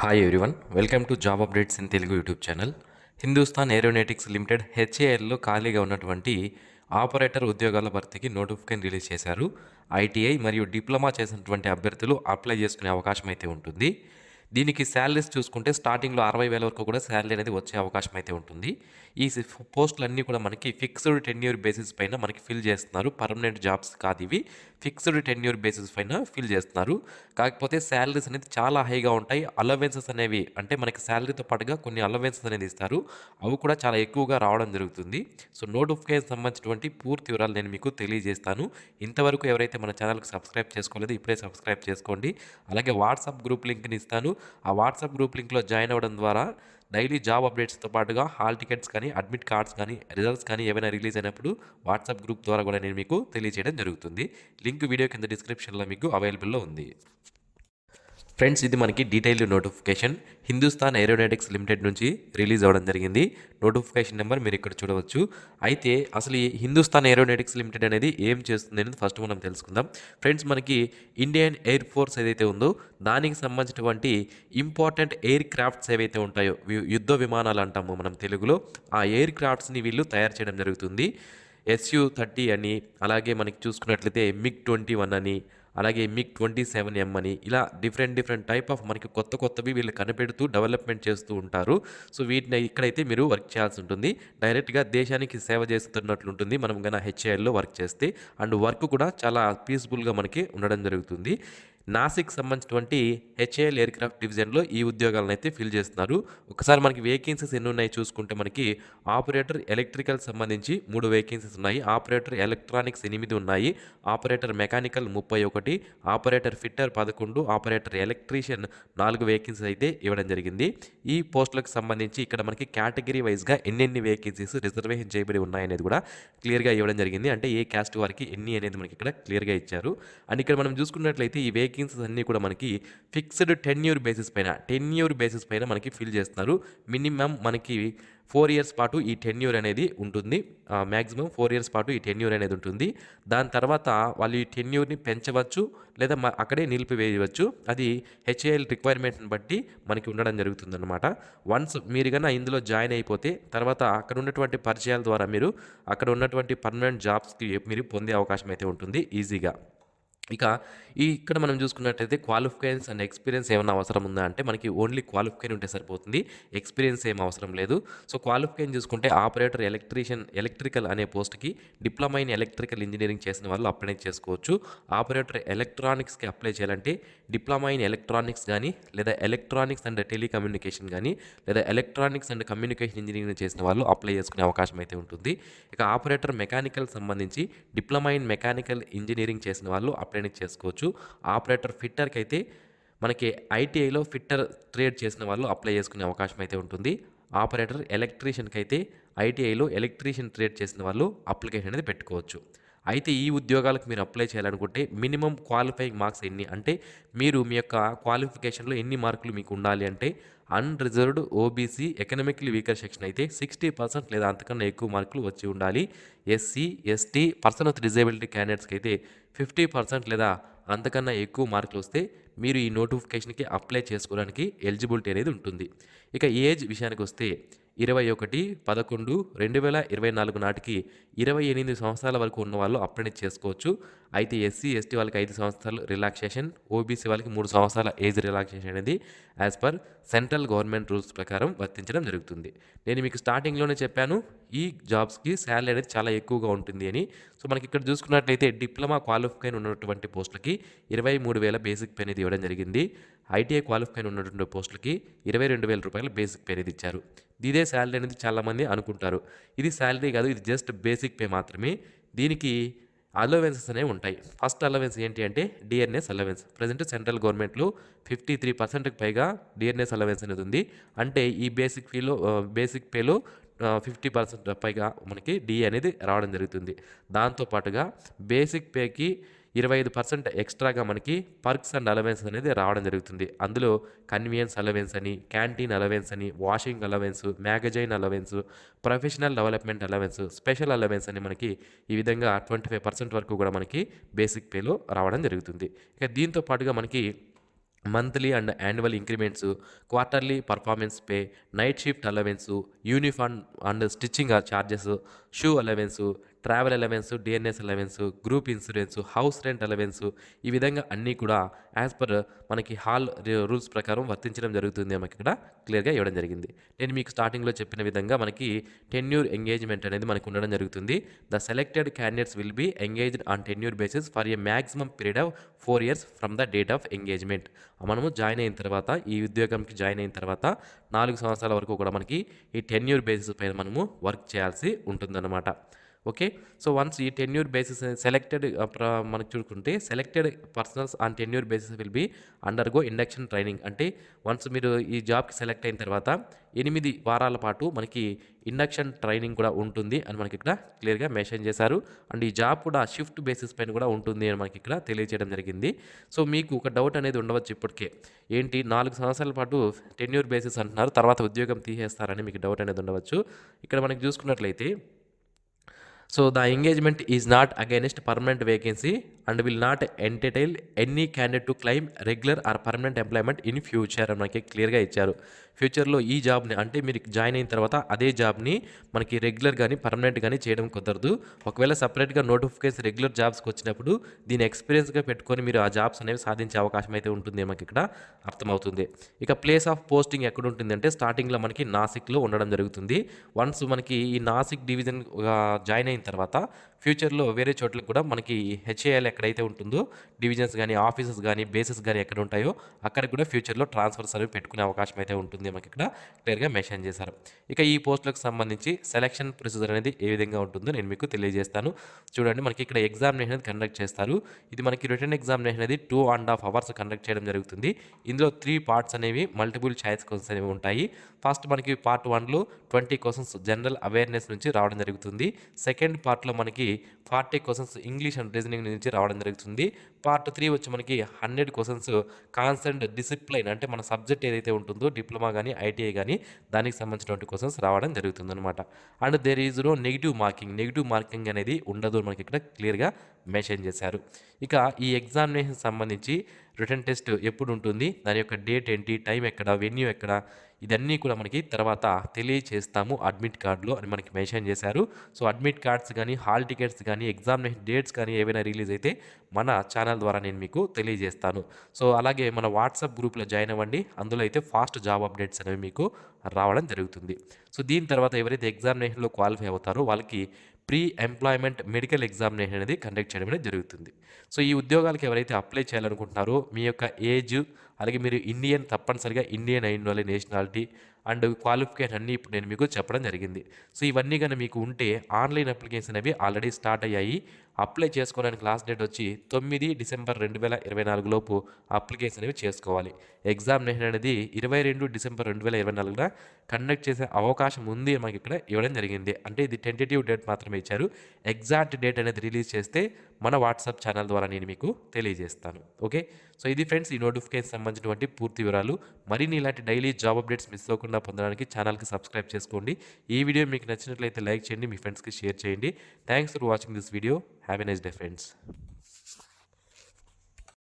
Hi everyone welcome to job updates in Telugu YouTube channel Hindustan aeronautics limited హెచ్ఏఎల్లో ఖాళీగా ఉన్నటువంటి operator ఉద్యోగాల భర్తీకి notification release చేశారు ITI మరియు డిప్లొమా చేసినటువంటి అభ్యర్థులు అప్లై చేసుకునే అవకాశం అయితే ఉంటుంది దీనికి శాలరీస్ చూసుకుంటే స్టార్టింగ్లో అరవై వేల వరకు కూడా శాలరీ అనేది వచ్చే అవకాశం అయితే ఉంటుంది ఈ పోస్టులన్నీ కూడా మనకి ఫిక్స్డ్ టెన్ ఇయర్ బేసిస్ పైన మనకి ఫిల్ చేస్తున్నారు పర్మనెంట్ జాబ్స్ కాదు ఇవి ఫిక్స్డ్ టెన్యూర్ బేసిస్ పైన ఫిల్ చేస్తున్నారు కాకపోతే శాలరీస్ అనేది చాలా హైగా ఉంటాయి అలవెన్సెస్ అనేవి అంటే మనకి శాలరీతో పాటుగా కొన్ని అలవెన్సెస్ అనేది ఇస్తారు అవి కూడా చాలా ఎక్కువగా రావడం జరుగుతుంది సో నోటిఫికేషన్ సంబంధించినటువంటి పూర్తి వివరాలు నేను మీకు తెలియజేస్తాను ఇంతవరకు ఎవరైతే మన ఛానల్కి సబ్స్క్రైబ్ చేసుకోలేదో ఇప్పుడే సబ్స్క్రైబ్ చేసుకోండి అలాగే వాట్సాప్ గ్రూప్ లింక్ని ఇస్తాను ఆ వాట్సాప్ గ్రూప్ లింక్లో జాయిన్ అవ్వడం ద్వారా డైలీ జాబ్ అప్డేట్స్తో పాటుగా హాల్ టికెట్స్ కానీ అడ్మిట్ కార్డ్స్ కానీ రిజల్ట్స్ కానీ ఏమైనా రిలీజ్ అయినప్పుడు వాట్సాప్ గ్రూప్ ద్వారా కూడా నేను మీకు తెలియజేయడం జరుగుతుంది లింక్ వీడియో కింద డిస్క్రిప్షన్లో మీకు అవైలబుల్లో ఉంది ఫ్రెండ్స్ ఇది మనకి detail notification Hindustan aeronautics limited నుంచి రిలీజ్ అవ్వడం జరిగింది నోటిఫికేషన్ నెంబర్ మీరు ఇక్కడ చూడవచ్చు అయితే అసలు ఈ హిందుస్థాన్ ఏరోనాటిక్స్ లిమిటెడ్ అనేది ఏం చేస్తుంది అనేది ఫస్ట్ మనం తెలుసుకుందాం ఫ్రెండ్స్ మనకి ఇండియన్ ఎయిర్ ఫోర్స్ ఏదైతే ఉందో దానికి సంబంధించినటువంటి ఇంపార్టెంట్ ఎయిర్ క్రాఫ్ట్స్ ఏవైతే ఉంటాయో యుద్ధ విమానాలు అంటాము మనం తెలుగులో ఆ ఎయిర్ క్రాఫ్ట్స్ని వీళ్ళు తయారు చేయడం జరుగుతుంది ఎస్యూ థర్టీ అని అలాగే మనకి చూసుకున్నట్లయితే మిగ్ ట్వంటీ వన్ అని అలాగే మిగ్ ట్వంటీ సెవెన్ ఎం అని ఇలా డిఫరెంట్ డిఫరెంట్ టైప్ ఆఫ్ మనకి కొత్త కొత్తవి వీళ్ళు కనిపెడుతూ డెవలప్మెంట్ చేస్తూ ఉంటారు సో వీటిని ఇక్కడైతే మీరు వర్క్ చేయాల్సి ఉంటుంది డైరెక్ట్గా దేశానికి సేవ చేస్తున్నట్లు ఉంటుంది మనం కన్నా హెచ్ఐఎల్లో వర్క్ చేస్తే అండ్ వర్క్ కూడా చాలా పీస్ఫుల్గా మనకి ఉండడం జరుగుతుంది నాసిక్ సంబంధించినటువంటి హెచ్ఏఎల్ ఎయిర్ క్రాఫ్ట్ డివిజన్లో ఈ ఉద్యోగాలను అయితే ఫిల్ చేస్తున్నారు ఒకసారి మనకి వేకెన్సీస్ ఎన్ని ఉన్నాయి చూసుకుంటే మనకి ఆపరేటర్ ఎలక్ట్రికల్ సంబంధించి మూడు వేకెన్సీస్ ఉన్నాయి ఆపరేటర్ ఎలక్ట్రానిక్స్ ఎనిమిది ఉన్నాయి ఆపరేటర్ మెకానికల్ ముప్పై ఒకటి ఆపరేటర్ ఫిట్టర్ పదకొండు ఆపరేటర్ ఎలక్ట్రీషియన్ నాలుగు వేకెన్సీస్ అయితే ఇవ్వడం జరిగింది ఈ పోస్టులకు సంబంధించి ఇక్కడ మనకి కేటగిరీ వైజ్గా ఎన్నెన్ని వేకెన్సీస్ రిజర్వేషన్ చేయబడి ఉన్నాయనేది కూడా క్లియర్గా ఇవ్వడం జరిగింది అంటే ఏ క్యాస్ట్ వారికి ఎన్ని అనేది మనకి ఇక్కడ క్లియర్గా ఇచ్చారు అండ్ ఇక్కడ మనం చూసుకున్నట్లయితే ఈ వేకెన్సీ వేకెన్సీస్ అన్నీ కూడా మనకి ఫిక్స్డ్ టెన్యూర్ బేసిస్ పైన టెన్యూర్ బేసిస్ పైన మనకి ఫిల్ చేస్తున్నారు మినిమం మనకి ఫోర్ ఇయర్స్ పాటు ఈ టెన్యూర్ అనేది ఉంటుంది మ్యాక్సిమం ఫోర్ ఇయర్స్ పాటు ఈ టెన్యూర్ అనేది ఉంటుంది దాని తర్వాత వాళ్ళు ఈ టెన్యూర్ని పెంచవచ్చు లేదా అక్కడే నిలిపివేయవచ్చు అది హెచ్ఏఎల్ రిక్వైర్మెంట్ని బట్టి మనకి ఉండడం అనమాట వన్స్ మీరు కన్నా ఇందులో జాయిన్ అయిపోతే తర్వాత అక్కడ ఉన్నటువంటి పరిచయాల ద్వారా మీరు అక్కడ ఉన్నటువంటి పర్మనెంట్ జాబ్స్కి మీరు పొందే అవకాశం అయితే ఉంటుంది ఈజీగా ఇక ఈ ఇక్కడ మనం చూసుకున్నట్టయితే క్వాలిఫికేషన్స్ అండ్ ఎక్స్పీరియన్స్ ఏమైనా అవసరం ఉందా అంటే మనకి ఓన్లీ క్వాలిఫికేషన్ ఉంటే సరిపోతుంది ఎక్స్పీరియన్స్ ఏం అవసరం లేదు సో క్వాలిఫికేషన్ చూసుకుంటే ఆపరేటర్ ఎలక్ట్రీషియన్ ఎలక్ట్రికల్ అనే పోస్ట్కి డిప్లొమా ఇన్ ఎలక్ట్రికల్ ఇంజనీరింగ్ చేసిన వాళ్ళు అప్లై చేసుకోవచ్చు ఆపరేటర్ ఎలక్ట్రానిక్స్కి అప్లై చేయాలంటే డిప్లొమా ఇన్ ఎలక్ట్రానిక్స్ కానీ లేదా ఎలక్ట్రానిక్స్ అండ్ టెలికమ్యూనికేషన్ కానీ లేదా ఎలక్ట్రానిక్స్ అండ్ కమ్యూనికేషన్ ఇంజనీరింగ్ చేసిన వాళ్ళు అప్లై చేసుకునే అవకాశం అయితే ఉంటుంది ఇక ఆపరేటర్ మెకానికల్ సంబంధించి డిప్లొమా ఇన్ మెకానికల్ ఇంజనీరింగ్ చేసిన వాళ్ళు అప్లై ట్రైనింగ్ చేసుకోవచ్చు ఆపరేటర్ ఫిట్టర్కి అయితే మనకి ఐటీఐలో ఫిట్టర్ ట్రేడ్ చేసిన వాళ్ళు అప్లై చేసుకునే అవకాశం అయితే ఉంటుంది ఆపరేటర్ ఎలక్ట్రీషియన్కి అయితే ఐటీఐలో ఎలక్ట్రీషియన్ ట్రేడ్ చేసిన వాళ్ళు అప్లికేషన్ అనేది పెట్టుకోవచ్చు అయితే ఈ ఉద్యోగాలకు మీరు అప్లై చేయాలనుకుంటే మినిమం క్వాలిఫైయింగ్ మార్క్స్ ఎన్ని అంటే మీరు మీ యొక్క క్వాలిఫికేషన్లో ఎన్ని మార్కులు మీకు ఉండాలి అంటే unreserved OBC economically weaker section అయితే సిక్స్టీ పర్సెంట్ లేదా అంతకన్నా ఎక్కువ మార్కులు వచ్చి ఉండాలి SC ST person with disability క్యాండిడేట్స్కి అయితే ఫిఫ్టీ పర్సెంట్ లేదా అంతకన్నా ఎక్కువ మార్కులు వస్తే మీరు ఈ నోటిఫికేషన్కి అప్లై చేసుకోవడానికి ఎలిజిబిలిటీ అనేది ఉంటుంది ఇక ఏజ్ విషయానికి వస్తే ఇరవై ఒకటి పదకొండు రెండు వేల ఇరవై నాలుగు నాటికి ఇరవై ఎనిమిది సంవత్సరాల వరకు ఉన్న వాళ్ళు అప్రెంటిస్ చేసుకోవచ్చు అయితే ఎస్సీ ఎస్టీ వాళ్ళకి ఐదు సంవత్సరాలు రిలాక్సేషన్ ఓబీసీ వాళ్ళకి మూడు సంవత్సరాల ఏజ్ రిలాక్సేషన్ అనేది as per central government rules ప్రకారం వర్తించడం జరుగుతుంది నేను మీకు స్టార్టింగ్లోనే చెప్పాను ఈ జాబ్స్కి శాలరీ అనేది చాలా ఎక్కువగా ఉంటుంది అని సో మనకి ఇక్కడ చూసుకున్నట్లయితే డిప్లొమా క్వాలిఫైన్ ఉన్నటువంటి పోస్టులకి ఇరవై మూడు వేల బేసిక్ పే అనేది ఇవ్వడం జరిగింది ఐటీఐ క్వాలిఫైన్ ఉన్నటువంటి పోస్టులకి ఇరవై రెండు వేల రూపాయల బేసిక్ పే అనేది ఇచ్చారు ఇదే శాలరీ అనేది చాలామంది అనుకుంటారు ఇది శాలరీ కాదు ఇది జస్ట్ బేసిక్ పే మాత్రమే దీనికి అలవెన్సెస్ అనేవి ఉంటాయి ఫస్ట్ అలవెన్స్ ఏంటి అంటే డిఎన్ఎస్ అలవెన్స్ ప్రజెంట్ సెంట్రల్ గవర్నమెంట్లో ఫిఫ్టీ త్రీ పర్సెంట్కి పైగా డిఎన్ఎస్ అలవెన్స్ అనేది ఉంది అంటే ఈ బేసిక్ ఫీలో బేసిక్ పేలో ఫిఫ్టీ పర్సెంట్ పైగా మనకి డి అనేది రావడం జరుగుతుంది దాంతోపాటుగా బేసిక్ పేకి ఇరవై ఐదు పర్సెంట్ ఎక్స్ట్రాగా మనకి పర్క్స్ అండ్ అలవెన్స్ అనేది రావడం జరుగుతుంది అందులో కన్వీనియన్స్ అలవెన్స్ అని క్యాంటీన్ అలవెన్స్ అని washing allowance magazine allowance professional development allowance special allowance అని మనకి ఈ విధంగా ట్వంటీ ఫైవ్ పర్సెంట్ వరకు కూడా మనకి బేసిక్ పేలో రావడం జరుగుతుంది ఇక దీంతో పాటుగా మనకి monthly and annual increments quarterly performance pay night shift allowance uniform and stitching charges shoe allowance travel allowance D N S allowance group insurance house rent allowance ఈ విధంగా అన్నీ కూడా యాజ్ పర్ మనకి హాల్ రూల్స్ ప్రకారం వర్తించడం జరుగుతుంది మనకి ఇక్కడ క్లియర్గా ఇవ్వడం జరిగింది నేను మీకు స్టార్టింగ్లో చెప్పిన విధంగా మనకి టెన్యూర్ ఎంగేజ్మెంట్ అనేది మనకు ఉండడం జరుగుతుంది the selected candidates will be engaged on tenure basis for a maximum period of four years from the date of engagement మనము జాయిన్ అయిన తర్వాత ఈ ఉద్యోగంకి జాయిన్ అయిన తర్వాత నాలుగు సంవత్సరాల వరకు కూడా మనకి ఈ టెన్యూర్ బేసిస్ పైన మనము వర్క్ చేయాల్సి ఉంటుందన్నమాట ఓకే సో వన్స్ ఈ టెన్యూర్ బేసిస్ సెలెక్టెడ్ మనకు చూసుకుంటే selected personnels on tenure basis will be undergo induction training అంటే వన్స్ మీరు ఈ జాబ్కి సెలెక్ట్ అయిన తర్వాత ఎనిమిది వారాల పాటు మనకి ఇండక్షన్ ట్రైనింగ్ కూడా ఉంటుంది అని మనకి ఇక్కడ క్లియర్గా మెన్షన్ చేశారు అండ్ ఈ జాబ్ కూడా షిఫ్ట్ బేసిస్ పైన కూడా ఉంటుంది అని మనకి ఇక్కడ తెలియజేయడం జరిగింది సో మీకు ఒక డౌట్ అనేది ఉండవచ్చు ఇప్పటికే ఏంటి నాలుగు సంవత్సరాల పాటు టెన్యూర్ బేసిస్ అంటున్నారు తర్వాత ఉద్యోగం తీసేస్తారని మీకు డౌట్ అనేది ఉండవచ్చు ఇక్కడ మనకి చూసుకున్నట్లయితే So the engagement is not against permanent vacancy and will not entertain any candidate to claim regular or permanent employment in future అని మనకి క్లియర్గా ఇచ్చారు ఫ్యూచర్లో ఈ జాబ్ని అంటే మీరు జాయిన్ అయిన తర్వాత అదే జాబ్ని మనకి రెగ్యులర్ కానీ పర్మనెంట్ కానీ చేయడం కుదరదు ఒకవేళ సపరేట్గా నోటిఫికేషన్ రెగ్యులర్ జాబ్స్కి వచ్చినప్పుడు దీని ఎక్స్పీరియన్స్గా పెట్టుకొని మీరు ఆ జాబ్స్ అనేవి సాధించే అవకాశం అయితే ఉంటుంది మనకి ఇక్కడ అర్థమవుతుంది ఇక ప్లేస్ ఆఫ్ పోస్టింగ్ ఎక్కడ అంటే స్టార్టింగ్లో మనకి నాసిక్లో ఉండడం జరుగుతుంది వన్స్ మనకి ఈ నాసిక్ డివిజన్ జాయిన్ అయిన తర్వాత ఫ్యూచర్లో వేరే చోట్ల కూడా మనకి హెచ్ఏఎల్ ఎక్కడైతే ఉంటుందో డివిజన్స్ కానీ ఆఫీసెస్ కానీ బేసెస్ కానీ ఎక్కడ ఉంటాయో అక్కడికి కూడా ఫ్యూచర్లో ట్రాన్స్ఫర్ సర్వీ పెట్టుకునే అవకాశం అయితే ఉంటుంది మనకి ఇక్కడ క్లియర్గా మెన్షన్ చేశారు ఇక ఈ పోస్టులకు సంబంధించి సెలక్షన్ ప్రొసీజర్ అనేది ఏ విధంగా ఉంటుందో నేను మీకు తెలియజేస్తాను చూడండి మనకి ఇక్కడ ఎగ్జామినేషన్ అనేది కండక్ట్ చేస్తారు ఇది మనకి రిటర్న్ ఎగ్జామినేషన్ అనేది two and half hours conduct చేయడం జరుగుతుంది ఇందులో త్రీ పార్ట్స్ అనేవి మల్టిపుల్ ఛాయిస్ క్వశ్చన్స్ అనేవి ఉంటాయి ఫస్ట్ మనకి పార్ట్ వన్లో ట్వంటీ క్వశ్చన్స్ జనరల్ అవేర్నెస్ నుంచి రావడం జరుగుతుంది సెకండ్ పార్ట్లో మనకి forty questions English and reasoning నుంచి రావడం రావడం జరుగుతుంది పార్ట్ త్రీ వచ్చి మనకి హండ్రెడ్ క్వశ్చన్స్ కాన్సెంట్ డిసిప్లైన్ అంటే మన సబ్జెక్ట్ ఏదైతే ఉంటుందో డిప్లొమా కానీ ఐటీఐ కానీ దానికి సంబంధించినటువంటి క్వశ్చన్స్ రావడం జరుగుతుంది అనమాట and there is no negative marking negative marking అనేది ఉండదు మనకి ఇక్కడ క్లియర్గా మెన్షన్ చేశారు ఇక ఈ ఎగ్జామినేషన్ సంబంధించి రిటర్న్ టెస్ట్ ఎప్పుడు ఉంటుంది దాని యొక్క డేట్ ఏంటి టైం ఎక్కడ వెన్యూ ఎక్కడ ఇదన్నీ కూడా మనకి తర్వాత తెలియచేస్తాము అడ్మిట్ కార్డులో అని మనకి మెన్షన్ చేశారు సో అడ్మిట్ కార్డ్స్ కానీ హాల్ టికెట్స్ కానీ ఎగ్జామినేషన్ డేట్స్ కానీ ఏవైనా రిలీజ్ అయితే మన ఛానల్ ద్వారా నేను మీకు తెలియజేస్తాను సో అలాగే మన వాట్సాప్ గ్రూప్లో జాయిన్ అవ్వండి అందులో అయితే ఫాస్ట్ జాబ్ అప్డేట్స్ అనేవి మీకు రావడం జరుగుతుంది సో దీని తర్వాత ఎవరైతే ఎగ్జామినేషన్లో క్వాలిఫై అవుతారో వాళ్ళకి ప్రీ ఎంప్లాయ్మెంట్ మెడికల్ ఎగ్జామినేషన్ అనేది కండక్ట్ చేయడం అనేది జరుగుతుంది సో ఈ ఉద్యోగాలకు ఎవరైతే అప్లై చేయాలనుకుంటున్నారో మీ యొక్క ఏజ్ అలాగే మీరు ఇండియన్ తప్పనిసరిగా ఇండియన్ అయిన వాళ్ళ నేషనాలిటీ అండ్ క్వాలిఫికేషన్ అన్నీ ఇప్పుడు నేను మీకు చెప్పడం జరిగింది సో ఇవన్నీ కానీ మీకు ఉంటే ఆన్లైన్ అప్లికేషన్ అవి ఆల్రెడీ స్టార్ట్ అయ్యాయి అప్లై చేసుకోవడానికి లాస్ట్ డేట్ వచ్చి తొమ్మిది డిసెంబర్ రెండు వేల ఇరవై నాలుగులోపు అప్లికేషన్ అనేవి చేసుకోవాలి ఎగ్జామినేషన్ అనేది ఇరవై రెండు డిసెంబర్ రెండు వేల ఇరవై నాలుగున కండక్ట్ చేసే అవకాశం ఉంది మనకి ఇక్కడ ఇవ్వడం జరిగింది అంటే ఇది టెంటేటివ్ డేట్ మాత్రమే ఇచ్చారు ఎగ్జాక్ట్ డేట్ అనేది రిలీజ్ చేస్తే మన వాట్సాప్ ఛానల్ ద్వారా నేను మీకు తెలియజేస్తాను ఓకే సో ఇది ఫ్రెండ్స్ ఈ నోటిఫికేషన్ సంబంధించినటువంటి పూర్తి వివరాలు మరిన్ని ఇలాంటి డైలీ జాబ్ అప్డేట్స్ మిస్ అవ్వకుండా పొందడానికి ఛానల్కి సబ్స్క్రైబ్ చేసుకోండి ఈ వీడియో మీకు నచ్చినట్లయితే లైక్ చేయండి మీ ఫ్రెండ్స్కి షేర్ చేయండి thanks for watching this video Have a nice day, friends.